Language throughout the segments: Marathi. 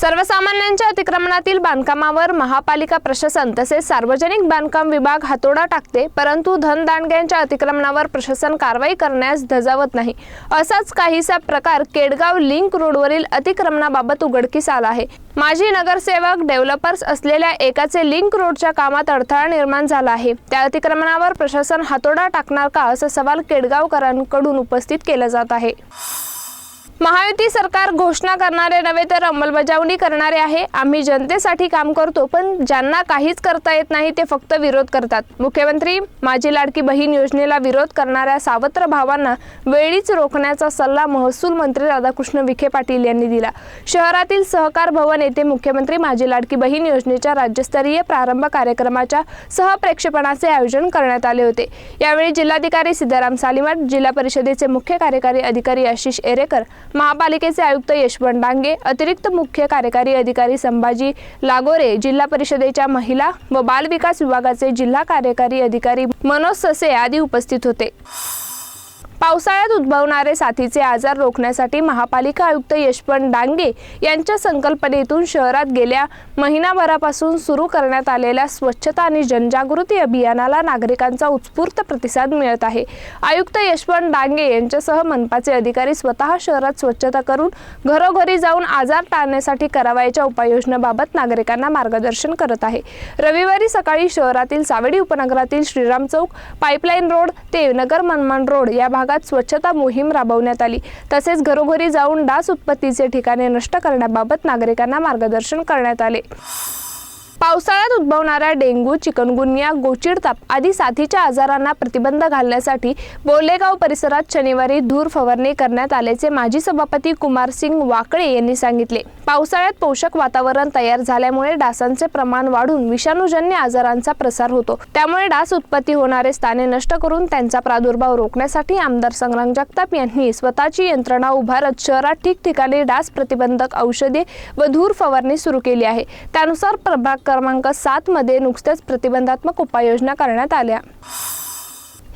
सर्वसामान्यांच्या अतिक्रमणातील बांधकामावर महापालिका प्रशासन तसेच सार्वजनिक बांधकाम विभाग हातोडा टाकते परंतु धनदांडग्यांच्या अतिक्रमणावर प्रशासन कारवाई करण्यास धजावत नाही. असाच काहीसा प्रकार केडगाव लिंक रोडवरील अतिक्रमणाबाबत उघडकीस आला आहे. माजी नगरसेवक डेव्हलपर्स असलेल्या एकाचे लिंक रोडच्या कामात अडथळा निर्माण झाला आहे. त्या अतिक्रमणावर प्रशासन हातोडा टाकणार का असा सवाल केडगावकरांकडून उपस्थित केला जात आहे. महायुती सरकार घोषणा करणारे नव्हे तर अंमलबजावणी करणारे आहे. आम्ही जनतेसाठी काम करतो पण ज्यांना काहीच करता येत नाही ते फक्त विरोध करतात. मुख्यमंत्री माझी लाडकी बहीण योजनेला विरोध करणाऱ्या सावत्र भावांना वेळीच रोखण्याचा सल्ला महसूल मंत्री राधाकृष्ण विखे पाटील यांनी दिला. शहरातील सहकार भवन येथे मुख्यमंत्री माझी लाडकी बहीण योजनेच्या राज्यस्तरीय प्रारंभ कार्यक्रमाच्या सहप्रेक्षेपणाचे आयोजन करण्यात आले होते. यावेळी जिल्हाधिकारी सिद्धाराम सालिमठ जिल्हा परिषदेचे मुख्य कार्यकारी अधिकारी आशिष एरेकर महापालिकेचे आयुक्त यशवंत डांगे अतिरिक्त मुख्य कार्यकारी अधिकारी संभाजी लागोरे जिल्हा परिषदेच्या महिला व बाल विकास विभागाचे जिल्हा कार्यकारी अधिकारी मनोज ससे आदी उपस्थित होते. पावसाळ्यात उद्भवणारे साथीचे आजार रोखण्यासाठी महापालिका आयुक्त यशवंत डांगे यांच्या संकल्पनेतून शहरात गेल्या महिनाभरापासून सुरू करण्यात आलेल्या स्वच्छता आणि जनजागृती अभियानाला नागरिकांचा उत्स्फूर्त प्रतिसाद मिळत आहे. आयुक्त यशवंत डांगे यांच्यासह मनपाचे अधिकारी स्वतः शहरात स्वच्छता करून घरोघरी जाऊन आजार टाळण्यासाठी करावयाच्या उपाययोजनेबाबत नागरिकांना मार्गदर्शन करत आहे. रविवारी सकाळी शहरातील सावेडी उपनगरातील श्रीराम चौक पाईपलाईन रोड ते नगर मनमान रोड या भागात स्वच्छता मोहीम राबवण्यात आली. तसेच घरोघरी जाऊन डास उत्पत्तीचे ठिकाणे नष्ट करण्याबाबत नागरिकांना मार्गदर्शन करण्यात आले. पावसाळ्यात उद्भवणाऱ्या डेंग्यू चिकनगुनिया गोचिडताप आदी साथीच्या आजारांना प्रतिबंध घालण्यासाठी बोलेगाव परिसरात शनिवारी धूर फवारणी करण्यात आल्याचे माजी सभापती कुमारसिंग वाकळे यांनी सांगितले. पावसाळ्यात पोषक वातावरण तयार झाल्यामुळे डासांचे प्रमाण वाढून विषाणूजन्य आजारांचा प्रसार होतो. त्यामुळे डास उत्पत्ती होणारे स्थाने नष्ट करून त्यांचा प्रादुर्भाव रोखण्यासाठी आमदार संग्राम जगताप यांनी स्वतःची यंत्रणा उभारत शहरात ठिकठिकाणी डास प्रतिबंधक औषधे व धूर फवारणी सुरू केली आहे. त्यानुसार प्रभाग क्रमांक सात मध्ये नुकत्याच प्रतिबंधात्मक उपाययोजना करण्यात आल्या.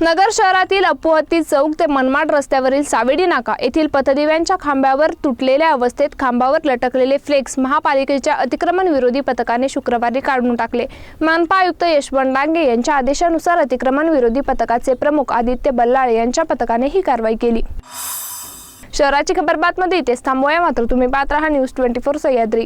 नगर शहरातील अपुहत्ती चौक ते मनमाड रस्त्यावरील सावेडी नाका येथील पथदिव्यांच्या खांब्यावर तुटलेल्या अवस्थेत खांबावर लटकलेले फ्लेक्स महापालिकेच्या अतिक्रमण विरोधी पथकाने शुक्रवारी काढून टाकले. मनपा आयुक्त यशवंत डांगे यांच्या आदेशानुसार अतिक्रमण विरोधी पथकाचे प्रमुख आदित्य बल्लाळे यांच्या पथकाने ही कारवाई केली. शहराची खबर बातमध्ये इथेच थांबूया. मात्र तुम्ही पाहत राहा न्यूज ट्वेंटी फोर सह्याद्री.